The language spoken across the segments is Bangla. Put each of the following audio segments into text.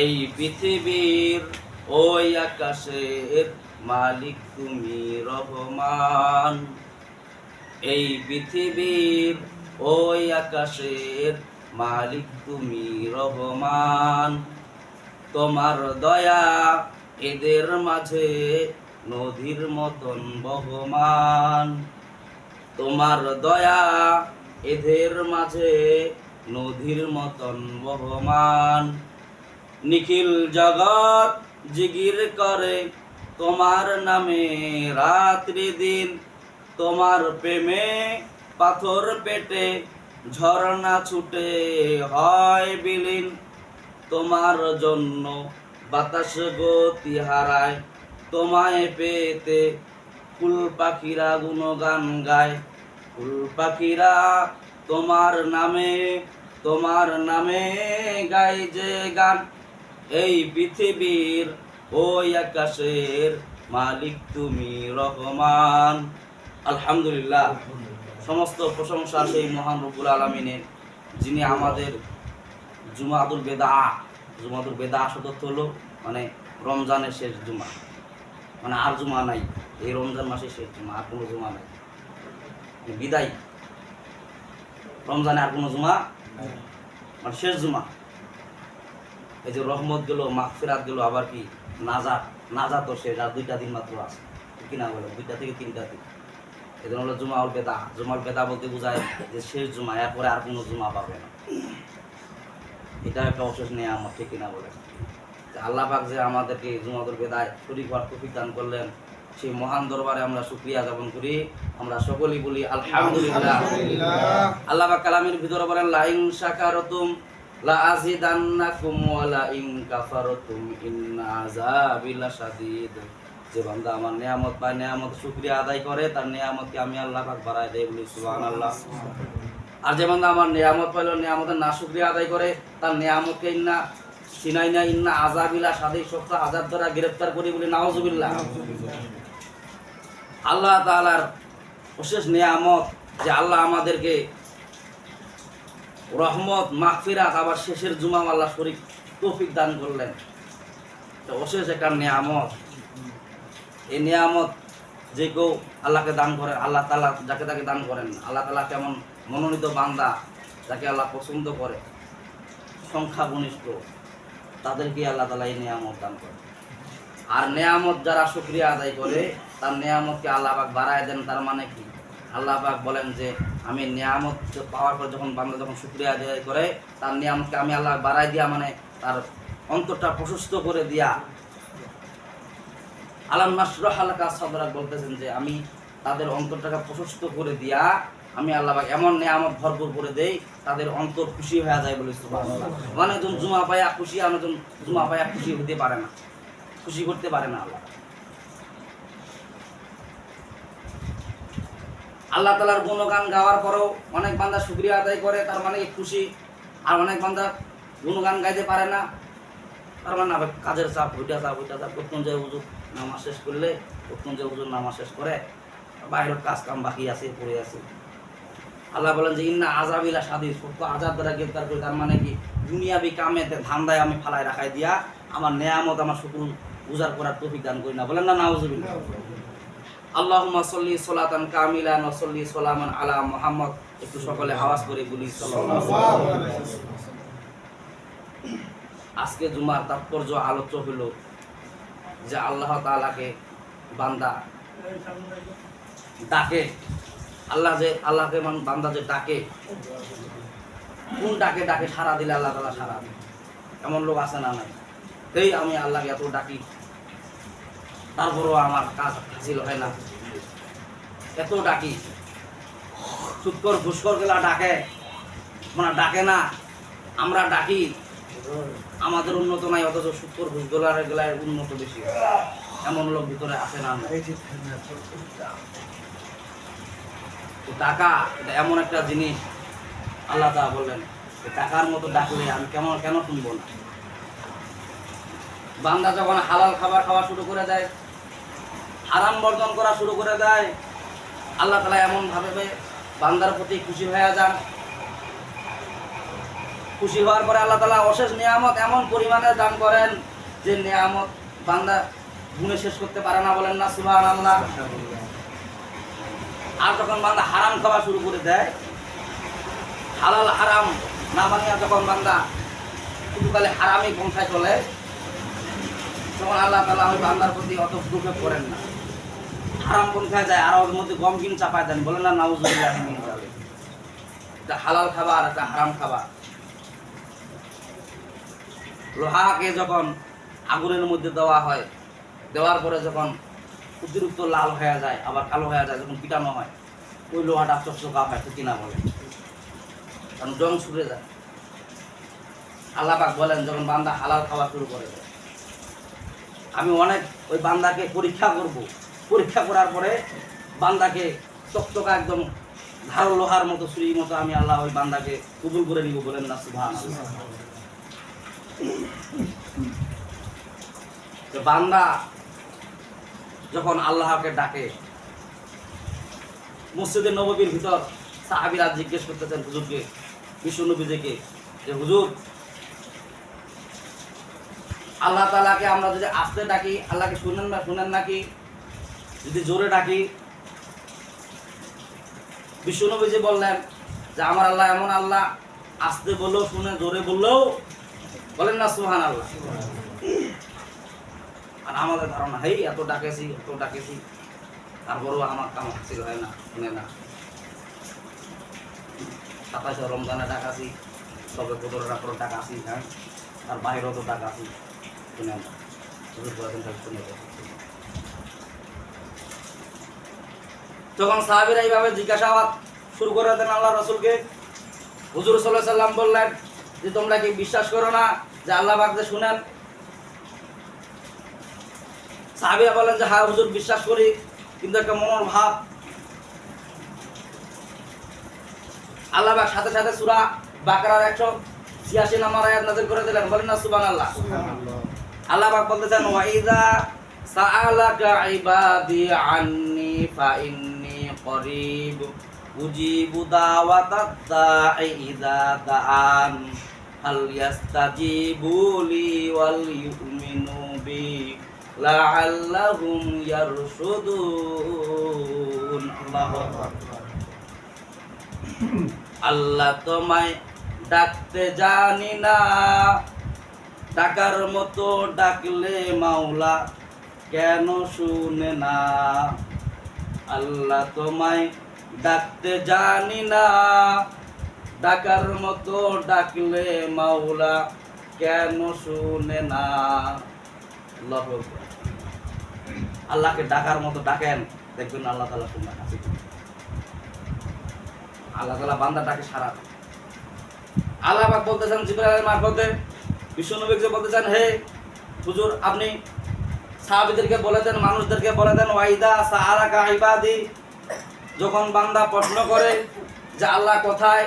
এই পৃথিবীর ওই আকাশের মালিক তুমি রহমান। এই পৃথিবীর ওই আকাশের মালিক তুমি রহমান। তোমার দয়া এদের মাঝে নদীর মতন বহমান। তোমার দয়া এদের মাঝে নদীর মতন বহমান। নিখিল জগৎ জিগির করে, তোমার নামে রাত্রি দিন। তোমার প্রেমে পাথর পেটে ঝর্ণা ছুটে হয় বিলীন। তোমার জন্য বাতাস গতি হারায় তোমায় পেতে ফুল পাখিরা গুণগান গায়। ফুল পাখিরা তোমার নামে তোমার নামে গাই যে গান। এই পৃথিবীর ওই আকাশের মালিক তুমি রহমান। আলহামদুলিল্লাহ, সমস্ত প্রশংসা সেই মহান রব্বুল আলমিনের, যিনি আমাদের জুমাতুল বেদা জুমাতুল বেদা সদত্ব হলো মানে রমজানের শেষ জুমা। মানে আর জুমা নাই, এই রমজান মাসের শেষ জুমা, আর কোনো জুমা নাই। মানে বিদায়। রমজানে আর কোনো জুমা? মানে শেষ জুমা। এই যে রহমত গেল মাগফিরাত গেল আবার কি? নাজাত। নাজাত তো শেষ, আর দুইটা দিন মাত্র আছে। কি না বলে? দুইটা থেকে তিনটা দিন। এই জন্য হলো জুমাউল বেদা। জুমাউল বেদা বলতে বোঝায় যে শেষ জুমা, এরপরে আর কোনো জুমা পাবে না। এটা একটা অশেষ নেই আমার ঠিক কিনা বলে। আল্লাহ পাক যে আমাদেরকে জুমাতুল বেদায় শরীর হওয়ার দান করলেন। সেই মহান দরবারে আমরা শুক্রিয়া জ্ঞাপন করি। আমরা সকলেই বলি আলহামদুলিল্লাহ। আল্লাহ কালামের ভিতরে বলেন লাইন শাকারতুম লা আযিদান্নাকুম ওয়া লা ইন কাফারতুম ইন্না আযাবি লাশাদীদ। যে বান্দা আমার নিয়ামত পায় নিয়ামত শুকরিয়া আদায় করে তার নিয়ামতকে আমি আল্লাহ পাক বাড়ায় দেই বলি সুবহানাল্লাহ। আর যে বান্দা আমার নিয়ামত পাইলো নিয়ামতের না শুকরিয়া আদায় করে তার নিয়ামতকে ইন্না সিনাই না ইন্না আজাবিলা সাদেই সপ্তাহ আজাদ দ্বারা গ্রেফতার করি বলি নাওজুবিল্লাহ আল্লাহ তাআলার অশেষ নিয়ামত যে আল্লাহ আমাদেরকে রহমত, মাগফিরাত আবার শেষের জুমাম আল্লাহ শরীফ তৌফিক দান করলেন। তো অশেষ একটা নিয়ামত। এই নিয়ামত যে কেউ আল্লাহকে দান করেন, আল্লাহ তালা যাকে তাকে দান করেন, আল্লাহ তালা কেমন মনোনীত বান্দা যাকে আল্লাহ পছন্দ করে সংখ্যা ঘনিষ্ঠ তাদেরকে আল্লাহ তালা এই নিয়ামত দান করে আর নেয়ামত যারা শুক্রিয়া আদায় করে তার নেয়ামতকে আল্লাহ পাক বাড়ায় দেন, তার মানে কি? আল্লাহ পাক বলেন যে, আমি নিয়ামত পাওয়ার পর যখন বান্দা যখন শুক্রিয়া আদায় করে, তার নিয়ামতকে আমি আল্লাহ বাড়াই দিয়া মানে তার অন্তরটা প্রশস্ত করে দিয়া। আলাম নাসরহ হালাকা সাদরাক বলতেছেন যে, আমি তাদের অন্তরটাকে প্রশস্ত করে দিয়া, আমি আল্লাহ পাক এমন নিয়ামত ভরপুর করে দেই, তাদের অন্তর খুশি হয়ে যায় বলে সুবহানাল্লাহ। মানে জুমা পায়া খুশি, আর একজন জুমা পায়া খুশি হতে পারে না। খুশি করতে পারে না আল্লাহ। আল্লাহ তালার গুণগান গাওয়ার পরেও অনেক বান্দা শুক্রিয়া আদায় করে, তার মানে খুশি। আর অনেক বান্দা গুণগান গাইতে পারে না। তার মানে আবার কাজের চাপ ওইটা চাপ ওইটা চাপ যে হুজুর নামাজ শেষ করলে প্রথম যে হুজুর নামাজ শেষ করে বাইরের কাজ কাম বাকি আছে, পড়ে আছে। আল্লাহ বলেন যে, ইন্না আজাবিলা সাদি সত্য আজাব দ্বারা গ্রেপ্তার করে, তার মানে কি? দুনিয়াবি কামেতে ধান্দায় আমি ফালায় রাখাই দিয়া, আমার নেয়ামত, আমার শুকুর উজার করার তৌফিক দান করি না। বলেন না, নাউজুবিল্লাহ। আল্লাহুম্মা সাল্লি সালাতান কামিলান ওয়া সাল্লি সালামান আলা মুহাম্মদ। একটু সকলে আওয়াজ করে বলি। আজকে জুমার তাৎপর্য আলোচ্য হলো যে আল্লাহ তাআলাকে বান্দা ডাকে। আল্লাহ যে, আল্লাহকে বান্দা যে ডাকে, কোন ডাকে ডাকে সারা দিলে আল্লাহ তাআলা সারা এমন লোক আছে না নাই? এই আমি আল্লাহকে এত ডাকি, তারপরও আমার কাজ হাসিল হয় না। এত ডাকি। সুৎকর ঘুষকর গেলা ডাকে। মানে ডাকে না, আমরা ডাকি। আমাদের উন্নত নাই, অথচ সুৎকর ঘুষগোলার গেলায় উন্নত বেশি। এমন লোক ভিতরে আসে না। টাকা, এটা এমন একটা জিনিস। আল্লাহ তা বললেন টাকার মতো ডাকলে আমি কেমন, কেন শুনব না? বান্দা যখন হালাল খাবার খাওয়া শুরু করে দেয়, হারাম বর্জন করা শুরু করে দেয় আল্লাহ তালা এমন ভাবে বান্দার প্রতি খুশি হয়ে যান। খুশি হওয়ার পরে আল্লাহ তালা অশেষ নিয়ামত এমন পরিমাণে দান করেন যে নিয়ামত বান্দা গুণে শেষ করতে পারে না বলেন না সুবাহ আল্লাহ আর যখন বান্দা হারাম খাওয়া শুরু করে দেয়, হালাল হারাম না মানিয়া যখন বান্দা শুধু খালি হারামই পন্থায় চলে, তখন আল্লাহ তালা ওই বান্দার প্রতি অত দুঃখে পড়েন না। হারাম পন্থায় যায়, আর ওর মধ্যে গম কিন চাপায় দেন, বলেন না, নাউজুবিল্লাহ, মিন যালিক। এটা হালাল খাবার একটা হারাম খাবার। লোহাকে যখন আগুনের মধ্যে দেওয়া হয়, দেওয়ার পরে যখন অতিরিক্ত লাল হয়ে যায়, আবার কালো হয়ে যায়, যখন পিটানো হয়, ওই লোহাটা চকচকা হয় তো কিনা বলে কারণ জং ছুটে যায়। আল্লাহ পাক বলেন, যখন বান্দা হালাল খাওয়া শুরু করে আমি অনেক ওই বান্দাকে পরীক্ষা করব পরীক্ষা করার পরে বান্দাকে চকচকা একদম ধারো লোহার মতো সুরির মতো আমি আল্লাহ ওই বান্দাকে কবুল করে নিব বলেন না সুভান বান্দা যখন আল্লাহকে ডাকে, মসজিদের নববীর ভিতর সাহাবিরা জিজ্ঞেস করতেছেন হুজুরকে, বিশ্ব নবীজিকে যে হুজুর, আল্লাহ তালাকে আমরা যদি আসতে ডাকি, আল্লাহকে শুনেন না, শুনেন নাকি? যদি জোরে ডাকি বিশ্বনবীজি বললেন যে, আমার আল্লাহ এমন আল্লাহ, আসতে বললেও শুনে জোরে বললেও বলেন না সুহান আল্লাহ আর আমাদের ধারণা, হেই, এত ডাকেছি এত ডাকেছি, তারপরেও আমার কাম হাসিল হয় না, শুনে না। সাতাশে রমজানে ডাকাছি তবে কদর রাত্র ডাকাছি হ্যাঁ? আর বাইরেও তো ডাকাছি শুনে না। শুনে তখন সাহাবিরা এইভাবে জিজ্ঞাসাবাদ শুরু করে দেন আল্লাহ রসুলকে হুজুর সাল্লাহ সাল্লাম বললেন যে তোমরা কি বিশ্বাস করো না যে আল্লাহ বাগদে শুনেন? সাহাবিরা বলেন যে হ্যাঁ হুজুর বিশ্বাস করি কিন্তু একটা মনের ভাব। আল্লাহ পাক সাথে সাথে সুরা বাকরার একশো ছিয়াশি নাম্বার আয়াত নাজিল করে দিলেন। বলেন না সুবান আল্লাহ আল্লাহ পাক বলতেছেন ওয়াইদা সাআলাকা ইবাদি আন্নি ফাইন্নি করিব দাওয়াতাদ দাঈ ইযা দাআন হাল ইয়াস্তাজিবু লি ওয়াল ইউমিনু বি লাআল্লাহুম ইয়ারশুদুন আল্লাহু আকবার আল্লাহ তোমায় ডাকতে জানি না। ডাকার মতো ডাকলে মাওলা কেন শুনে না? আল্লাহ তোমায় ডাকতে জানি না। ডাকার মতো ডাকলে মাওলা কেন শুনে না? আল্লাহকে ডাকার মতো ডাকেন, দেখবেন আল্লাহ তালা শুনবেন হাসি আল্লাহ তালা বান্দাটাকে সারা দেয়। আল্লাহ বলতেছেন জিব্রাইলের মারফতে। বিশ্বনবীকে বলতেছেন হে হুজুর, আপনি সাহাবীদেরকে বলেছেন, মানুষদেরকে বলে দেন ওয়াইদা সাহারা ইবাদি। যখন বান্দা প্রশ্ন করে যে আল্লাহ কোথায়?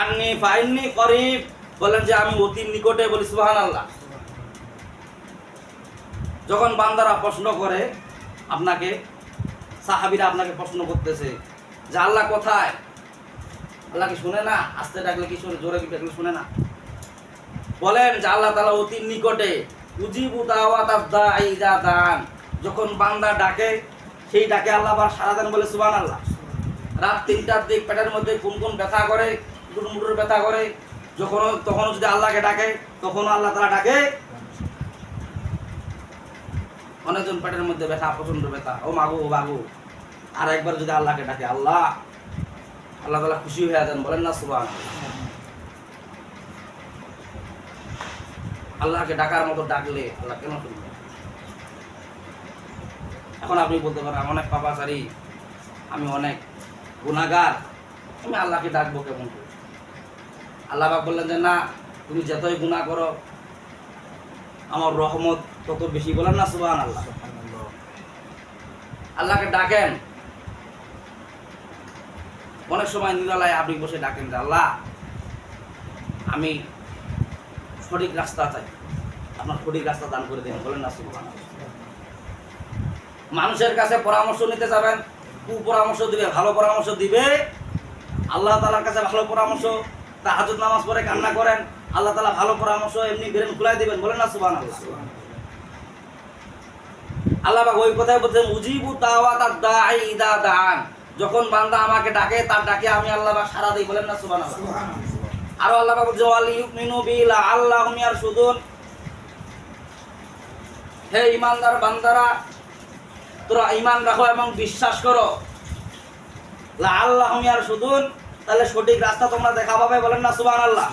আন্নি ফাইন্নি করিব। বলেন যে আমি অতি নিকটে বলি সুবহান আল্লাহ যখন বান্দারা প্রশ্ন করে, আপনাকে, সাহাবিরা আপনাকে প্রশ্ন করতেছে যে আল্লাহ কোথায়? আল্লাহ কি শুনে না? আস্তে ডাকলে কি শুনে, জোরে ডাকলে শুনে না? বলেন যে আল্লাহ তালা অতি নিকটে, উজিবু দাওয়াত দান। যখন বান্দা ডাকে, সেই ডাকে আল্লাহ আবার সারা দেন বলে সুবান আল্লাহ রাত তিনটার দিক পেটের মধ্যে কোন কোন ব্যথা করে মুটুর ব্যথা করে। যখন তখনও যদি আল্লাহকে ডাকে, তখনও আল্লাহ তালা ডাকে। অনেকজন পেটের মধ্যে ব্যথা প্রচণ্ড ব্যথা। ও মাগু, ও বাগু আর একবার যদি আল্লাহকে ডাকে, আল্লাহ আল্লাহ তালা খুশি হয়ে যান, বলেন না সুবান আল্লাহকে ডাকার মতো ডাকলে আল্লাহ কেন শুনবে এখন আপনি বলতে পারেন আমি অনেক পাপাচারি আমি অনেক গুণাগার আমি আল্লাহকে ডাকবো কেমন করে? আল্লাহ বললেন যে না তুমি যতই গুণা করো আমার রহমত তত বেশি। বলেন না সুবান আল্লাহ আল্লাহকে ডাকেন। অনেক সময় নিরালায় আপনি বসে ডাকেন যে আল্লাহ আমি সঠিক রাস্তা চাই। আপনার সঠিক রাস্তা দান করে দিন, বলেন না সুবান মানুষের কাছে পরামর্শ নিতে যাবেন কু পরামর্শ দিবে, ভালো পরামর্শ দিবে। আল্লাহ তালার কাছে ভালো পরামর্শ তা হাজত নামাজ পড়ে কান্না করেন, আল্লাহ তালা ভালো পরামর্শ এমনি বেরেন খুলাই দিবেন, বলেন না সুবান আল্লাহ পাক ওই কথাই বলছেন, উজিবু তাওয়া তার দাঈ ইদা দান যখন বান্দা আমাকে ডাকে, তার ডাকে আমি আল্লাহ সাড়া দিই, বলেন না সুবহানাল্লাহ। আরও আল্লাহ পাক বলছে, ওয়াল ইউমিনু বিলা আল্লাহুম ইয়ারশুদুন। হে ইমানদার বান্দারা, তোরা ঈমান রাখো এবং বিশ্বাস করো। লা আল্লাহুম ইয়ারশুদুন, তাহলে সঠিক রাস্তা তোমরা দেখা পাবে বলেন না, সুবহানাল্লাহ।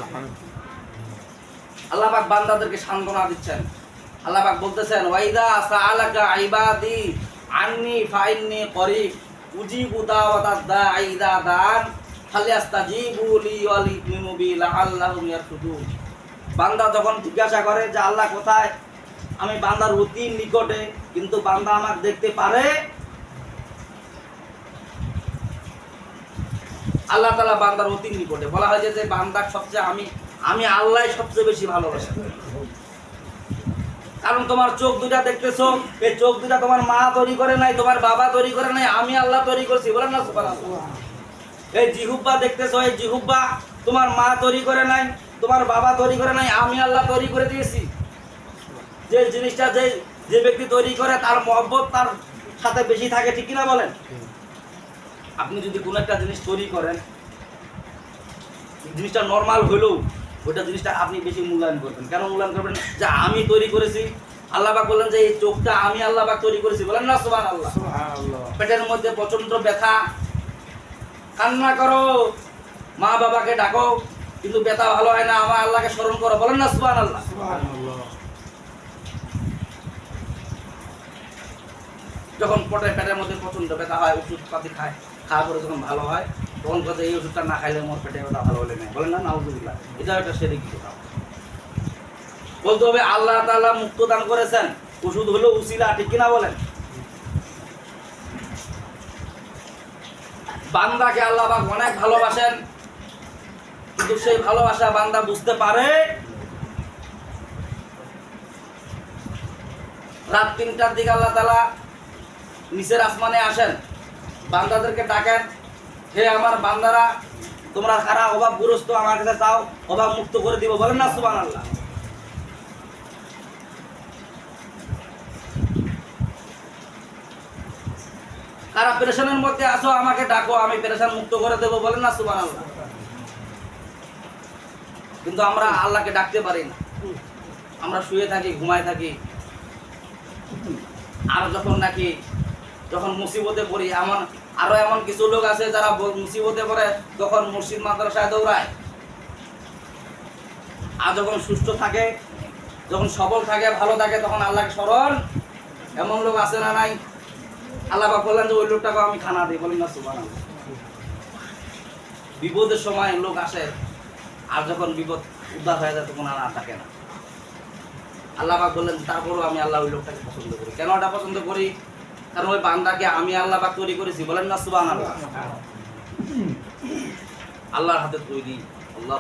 আল্লাহ পাক বান্দাদেরকে সান্ত্বনা দিচ্ছেন। আল্লাহ পাক বলতেছেন ওয়াইদা সাআলাকা ইবাদি আন্নি ফাইন্নি করিব, উজিবু দাওয়াতাদ দাঈ ইদা দান বান্দা যখন জিজ্ঞাসা করে যে আল্লাহ কোথায়, আমি বান্দার অতি নিকটে, কিন্তু বান্দা আমাকে দেখতে পারে। আল্লাহ তালা বান্দার অতি নিকটে। বলা হয়েছে যে বান্দার সবচেয়ে আমি আমি আল্লাহ সবচেয়ে বেশি ভালোবাসি। কারণ তোমার চোখ দুটা দেখতেছো, এই চোখ দুটা তোমার মা তৈরি করে নাই, তোমার বাবা তৈরি করে নাই, আমি আল্লাহ তৈরি করছি। বলেন না সুবহানাল্লাহ। এই জিহুব্বা দেখতেছো এই জিহুব্বা তোমার মা তৈরি করে নাই তোমার বাবা তৈরি করে নাই আমি আল্লাহ তৈরি করে দিয়েছি। যে জিনিসটা যে যে ব্যক্তি তৈরি করে তার মহব্বত তার সাথে বেশি থাকে ঠিক কিনা বলেন? আপনি যদি কোনো একটা জিনিস তৈরি করেন জিনিসটা নর্মাল হলেও ওইটা জিনিসটা আপনি বেশি মূল্যায়ন করবেন। কেন মূল্যায়ন করবেন? যে আমি তৈরি করেছি আল্লাহবাক বললেন যে এই চোখটা আমি আল্লাহবাক তৈরি করেছি। বলেন না সুবান আল্লাহ পেটের মধ্যে প্রচণ্ড ব্যথা কান্না করো। মা বাবাকে ডাকো, কিন্তু ব্যথা ভালো হয় না আমার আল্লাহকে স্মরণ করো। বলেন না সুবান আল্লাহ যখন পটে পেটের মধ্যে প্রচণ্ড ব্যথা হয়, ওষুধ পাতি খায় খাওয়া পরে যখন ভালো হয়, তখন কথা এই ওষুধটা না খাইলে মোর পেটে ব্যথা ভালো হলে নেই বলেন না, নাউজুবিল্লাহ। এটা একটা সেদিক কথা। বলতে হবে, আল্লাহ তাআলা মুক্ত দান করেছেন। ওষুধ হলো উসিলা, ঠিক কিনা বলেন? বান্দাকে আল্লাহ অনেক ভালোবাসেন। কিন্তু সেই ভালোবাসা বান্দা বুঝতে পারে। রাত তিনটার দিকে আল্লাহ তালা নিচের আসমানে আসেন। বান্দাদেরকে ডাকেন, হে আমার বান্দারা, তোমরা খারা অভাব গ্রস্ত আমার কাছে চাও অভাব মুক্ত করে দিব। বলেন না সুবান আল্লাহ কারা পেরেশানের মধ্যে আসো আমাকে ডাকো, আমি পেরেশান মুক্ত করে দেবো, বলেন না আল্লাহ কিন্তু আমরা আল্লাহকে ডাকতে পারি না। আমরা শুয়ে থাকি, ঘুমায় থাকি। আর যখন নাকি, যখন মুসিবতে পড়ি, এমন, আরও এমন কিছু লোক আছে যারা মুসিবতে পড়ে, তখন মুর্শিদ মাদ্রাসায় দৌড়ায়। আর যখন সুস্থ থাকে, যখন সবল থাকে, ভালো থাকে, তখন আল্লাহকে স্মরণ। এমন লোক আছে না নাই? আল্লাহ বললেন যে, ওই লোকটাকে আমি খানা দিই। বলেন না সুবান বিপদের সময় লোক আসে, আর যখন বিপদ উদ্ধার হয়ে যায়, তখন আর থাকে না। আল্লাহ বললেন, তারপরও আমি আল্লাহ ওই লোকটাকে পছন্দ করি। কেন ওটা পছন্দ করি? কারণ ওই বান্দাকে আমি আল্লাহ তৈরি করেছি, বলেন না সুবান আল্লাহ আল্লাহর হাতে তৈরি, আল্লাহ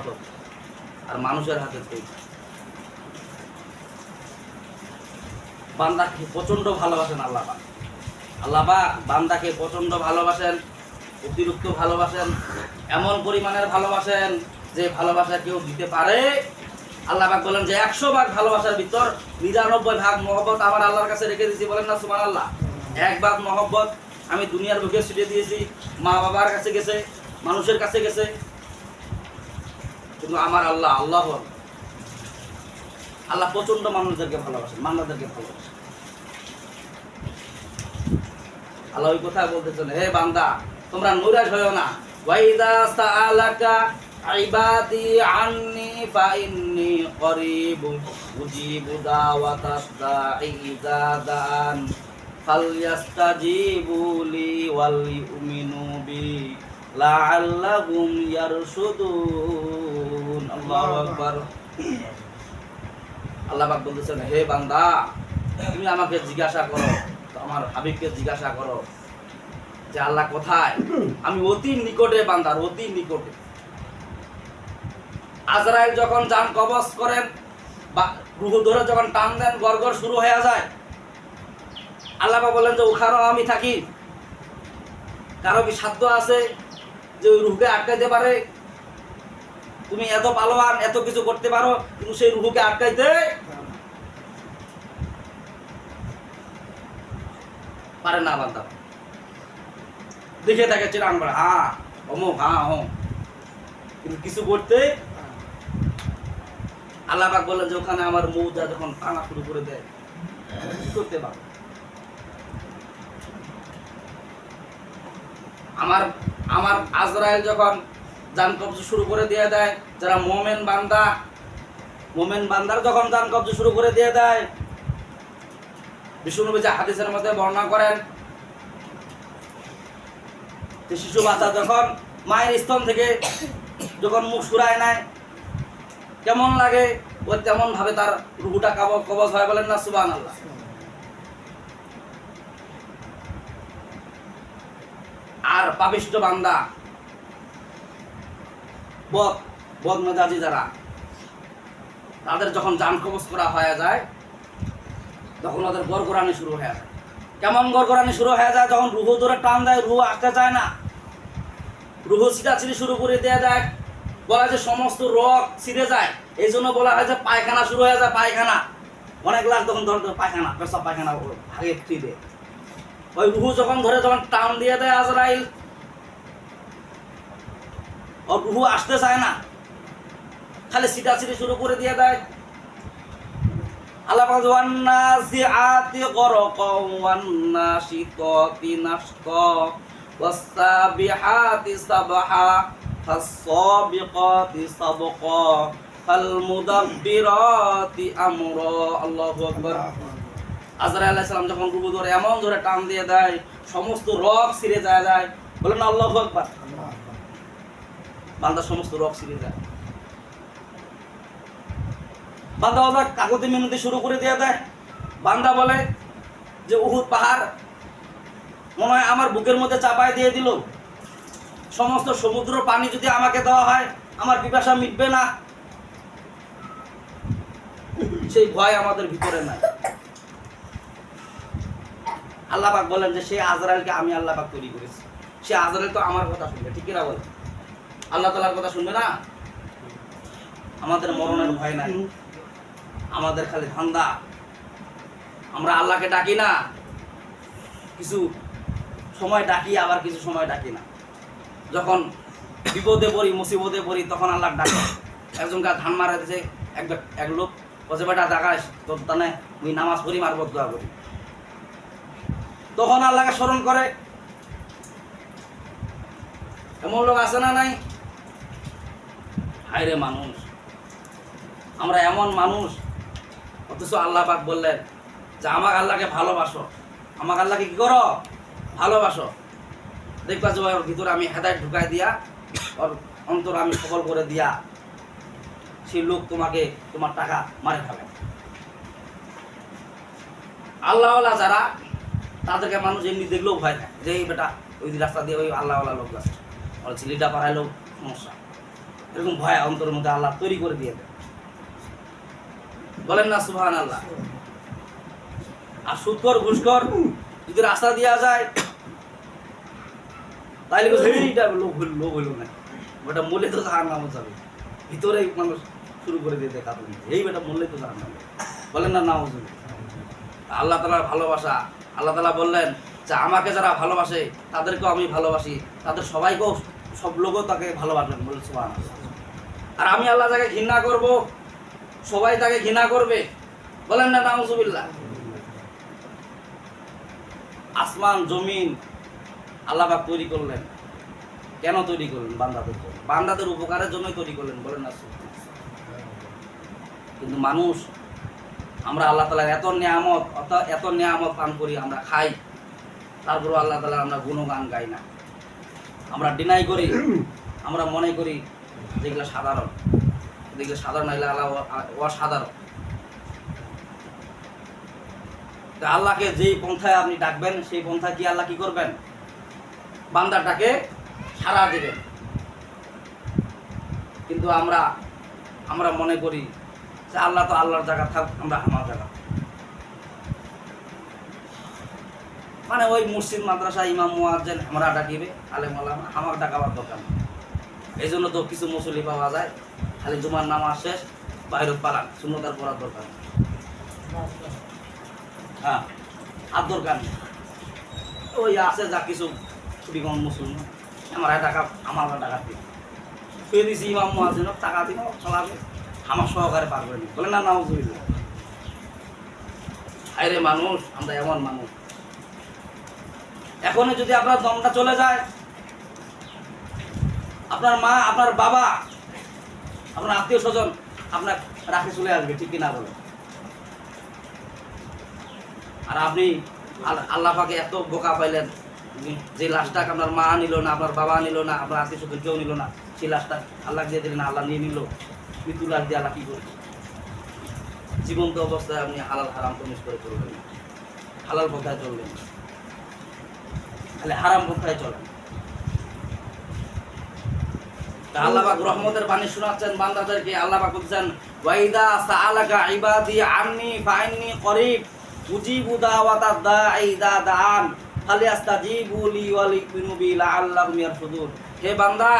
আর মানুষের হাতে তৈরি। বান্দাকে প্রচণ্ড ভালোবাসেন আল্লাহ আল্লাহ পাক বান্দাকে প্রচণ্ড ভালোবাসেন, অতিরিক্ত ভালোবাসেন, এমন পরিমাণের ভালোবাসেন যে ভালোবাসা কেউ দিতে পারে। আল্লাপাক বলেন যে একশো ভাগ ভালোবাসার ভিতর নিরানব্বই ভাগ মহব্বত আমার আল্লাহর কাছে রেখে দিয়েছি। বলেন না সুমান আল্লাহ এক ভাগ মহব্বত আমি দুনিয়ার বুকে ছুটিয়ে দিয়েছি। মা বাবার কাছে গেছে, মানুষের কাছে গেছে। কিন্তু আমার আল্লাহ আল্লাহ আল্লাহ প্রচণ্ড মানুষদেরকে ভালোবাসেন মান্নাদেরকে ভালোবাসেন। আল্লাহ ওই কথা বলতেছেন, হে বান্দা, তোমরা নৈরাশ হয়েও না। ওয়াইদা সাআলাকা ইবাদি আন্নি ফাইন্নি করিব উজিবু দাওয়াতাস দাঈ ইযা লি ওয়াল ইউমিনু বি লাআল্লাহুম ইয়ারশুদুন। আল্লাহু আকবার। আল্লাহ পাক বলতেছেন, হে বান্দা, তুমি আমাকে জিজ্ঞাসা করো আমার হাবিবকে জিজ্ঞাসা করো যে আল্লাহ কোথায়? আমি অতি নিকটে বান্দার, অতি নিকটে। আজরাইল যখন যান কবজ করেন, বা রুহু ধরে যখন টান দেন, গড়গড় শুরু হয়ে যায়। আল্লাহ বলেন যে ওখানেও আমি থাকি। কারও কি সাধ্য আছে যে ওই রুহকে আটকাইতে পারে? তুমি এত পালোয়ান, এত কিছু করতে পারো, কিন্তু সেই রুহকে আটকাইতে পারে না বান্দা। দেখে থাকে চিরাং বড় হ্যাঁ অমুক হ্যাঁ হ্যাঁ কিন্তু কিছু করতে আল্লাহ পাক বললেন যে, ওখানে আমার মৌজা যখন টানা শুরু করে দেয়, কি করতে পারো আমার আমার আজরাইল যখন যান কবজ শুরু করে দিয়ে দেয়, যারা মোমেন বান্দা, মোমেন বান্দার যখন যান কবজ শুরু করে দিয়ে দেয় বিষ্ণুনবী যে হাদিসের মধ্যে বর্ণনা করেন শিশু বাচ্চা যখন মায়ের স্তন থেকে যখন মুখ সুরায় নেয়, কেমন লাগে? ওই তেমন ভাবে তার রুহুটা কাবজ কবজ হয় বলেন না? সুবান আল্লাহ আর পাবিষ্ট বান্দা, বদ বদ মেজাজি যারা, তাদের যখন যান কবজ করা হয়ে যায় তখন ওদের গড়গড়ানি শুরু হয়ে যায়। কেমন গড়গড়ানি শুরু হয়ে যায়? যখন রুহু ধরে টান দেয়, রুহু আসতে চায় না। রুহু ছিটাছিটি শুরু করে দেওয়া যায় বলা যে সমস্ত রক ছিঁড়ে যায়। এই জন্য বলা হয় যে পায়খানা শুরু হয়ে যায়, পায়খানা। অনেক লাখ তখন ধর পায়খানা, পেশাব পায়খানা আগে ফ্রি দেয়। ওই রুহু যখন ধরে যখন টান দিয়ে দেয় আজরাইল। ও রুহু আসতে চায় না। খালি ছিটাছিটি শুরু করে দিয়ে দেয়। আল্লাহ ওয়ান্নাসিআতি গরকা ওয়ান্নাশিতাতি নাশতা ওয়াসসাবিহাতি সাবহা ফাসসাবিকাতি সাবকা ফালমুদাব্বিরাতি আমরা। আল্লাহু আকবার। আজরাইল আলাইহিস সালাম যখন রুহু ধরে এমন ধরে টান দিয়ে দেয়, সমস্ত রক ছিঁড়ে যায় যায়। বলেন আল্লাহু আকবার। বান্দা সমস্ত রক ছিঁড়ে যায়। বান্দা বাবা কাগজে মেনুতে শুরু করে দিয়ে দেয়। বান্দা বলে যে, উহুদ পাহাড় মনে হয় আমার বুকের মধ্যে চাপায় দিয়ে দিল। সমস্ত সমুদ্র পানি যদি আমাকে দেওয়া হয়, আমার পিপাসা মিটবে না। সেই ভয় আমাদের ভিতরে নাই। আল্লাহ পাক বলেন যে সেই আজরাইলকে আমি আল্লাহ পাক তৈরি করেছি। সে আজরাইল তো আমার কথা শুনবে, ঠিক কিনা বলে? আল্লাহ তালার কথা শুনবে না? আমাদের মরণের ভয় নাই। আমাদের খালি ধান্দা। আমরা আল্লাহকে ডাকি না। কিছু সময় ডাকি, আবার কিছু সময় ডাকি না। যখন বিপদে পড়ি, মুসিবতে পড়ি, তখন আল্লাহ ডাকে। একজন গা ধান মারা দিছে, এক এক লোক বসে বেটা ডাকাস তোর তানে মুই নামাজ পড়ি, মারব, দোয়া করি। তখন আল্লাহকে স্মরণ করে, এমন লোক আছে না নাই? হায়রে মানুষ, আমরা এমন মানুষ অথচ আল্লাহ পাক বললেন যে, আমাকে আল্লাহকে ভালোবাসো। আমাকে আল্লাহকে কি করো? ভালোবাসো। দেখবা যে, ওর ভিতরে আমি হেদায় ঢুকাই দিয়া, ওর অন্তর আমি সফল করে দিয়া সেই লোক তোমাকে তোমার টাকা মারে খাবে আল্লাহওয়ালা যারা, তাদেরকে মানুষ এমনি দেখলেও ভয় খায় যে, এই বেটা, ওই রাস্তা দিয়ে ওই আল্লাহওয়ালা লোক যাচ্ছে। ওর ছেলেটা পাড়াইলেও সমস্যা। এরকম ভয় অন্তরের মধ্যে আল্লাহ তৈরি করে দিয়ে দেয়। বলেন না সুবহান আল্লাহ আর সুদকর ঘুষকর যদি রাস্তা দেওয়া যায়। তাইলে এইটা লোক হইল লোক হইল না। ওটা মূলে তো জাহার নাম যাবে। ভিতরে মানুষ শুরু করে দিয়ে দেখা এই বেটা মূল্যে তো জাহার নাম বলেন না নাম আল্লাহ তালার ভালোবাসা আল্লাহ তালা বললেন যে আমাকে যারা ভালোবাসে তাদেরকেও আমি ভালোবাসি। তাদের সবাইকেও সব লোকও তাকে ভালোবাসবেন বলে সুবহান আর আমি আল্লাহ তাকে ঘৃণা করব। সবাই তাকে ঘৃণা করবে? বলেন না, নাউজুবিল্লাহ। আসমান, জমিন আল্লাহ তৈরি করলেন। কেন তৈরি করলেন? বান্দাদের বান্দাদের উপকারের জন্যই তৈরি করলেন, বলেন না কিন্তু মানুষ, আমরা আল্লাহ তালার এত নিয়ামত, অত এত নিয়ামত পান করি, আমরা খাই। তারপরও আল্লাহ তালা আমরা গুণগান গাই না। আমরা ডিনাই করি, আমরা মনে করি যেগুলো সাধারণ। যেগুলো সাধারণ এগুলো আল্লাহ অসাধারণ। আল্লাহকে যেই পন্থায় আপনি ডাকবেন, সেই পন্থা কি আল্লাহ কি করবেন? বান্দাটাকে সারা দেবেন। কিন্তু আমরা আমরা মনে করি যে আল্লাহ তো আল্লাহর জায়গা থাক, আমরা আমার জায়গা। মানে ওই মুসলিম মাদ্রাসা, ইমাম, মুয়াজ্জেন, আমরা ডাকিবে, আলেম আলামা আমার ডাকাবার দরকার এই জন্য তো কিছু মুসলি পাওয়া যায়। খালি জুমার নামাজ শেষ, বাইরে পালান শূন্যতার পড়ার দরকার হ্যাঁ আর দরকার নেই। ওই আছে যা কিছু খুবই কম মুসলমান আমার টাকা আমার টাকা দিই শুয়ে দিছি, ইমাম মুয়াজ্জেন টাকা দিন চলাবে। আমার সহকারে পারবে না বলে, না নাও জুড়ি আরে মানুষ, আমরা এমন মানুষ। এখনই যদি আপনার দমটা চলে যায়, আপনার মা, আপনার বাবা আপনার আত্মীয় স্বজন আপনার রাখে চলে আসবে, ঠিক কিনা বলে আর আপনি আল- আল্লাহ পাকে এত বোকা পাইলেন যে লাশটা আপনার মা নিল না, আপনার বাবা নিল না, আপনার আত্মীয় স্বজন কেউ নিল না, সেই লাশটা আল্লাহ দিয়ে দিলেন, আল্লাহ নিয়ে নিল। মৃত্যু লাশ দিয়ে আল্লাহ কি করবে জীবন্ত অবস্থায় আপনি হালাল, হারাম তমিস করে চলবেন। হালাল পথায় চলবেন তাহলে হারাম পথায় চলেন রহমতের বাণী শোনাচ্ছেন, বান্দাদেরকে বলছেন, ওয়াইদা সাআলাকা ইবাদি করিব উজিবু দাআন ফালিয়াস্তাজিবু লি ওয়া বি লাআল্লাহুম ইয়ারশুদুন হে বান্দা,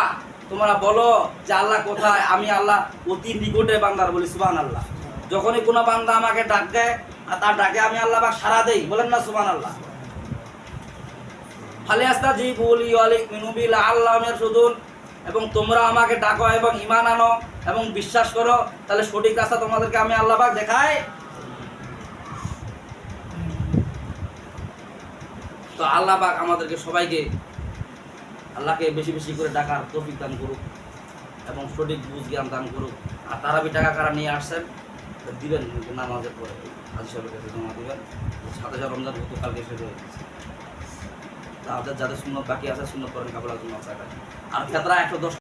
তোমরা বলো যে আল্লাহ কোথায়? আমি আল্লাহ অতি নিকটে বান্দার বলি, সুবহানাল্লাহ। যখনই কোনো বান্দা আমাকে ডাক দেয়, আর তার ডাকে আমি আল্লাহ পাক সাড়া দেই, বলেন না সুবহানাল্লাহ। ফালিয়াস্তা জি বলি অলিক মিনুবিল আল্লাহ শুধুন এবং তোমরা আমাকে ডাকো এবং ইমান আনো এবং বিশ্বাস করো, তাহলে সঠিক রাস্তা তোমাদেরকে আমি আল্লাহ দেখাই। তো আল্লাহ পাক আমাদেরকে সবাইকে আল্লাহকে বেশি বেশি করে ডাকার তৌফিক দান করুক এবং সঠিক বুঝ জ্ঞান দান করুক। আর তারাবি টাকা কারা নিয়ে আসছেন, দিবেন নামাজের পরে। হাজি সাহেবের কাছে জমা দিবেন। সাতাশে রমজান গতকালকে শেষ হয়ে গেছে। যাদের শূন্য বাকি আছে শূন্য করেন কাপড় জন্য আর ক্ষেত্রে একশো দশ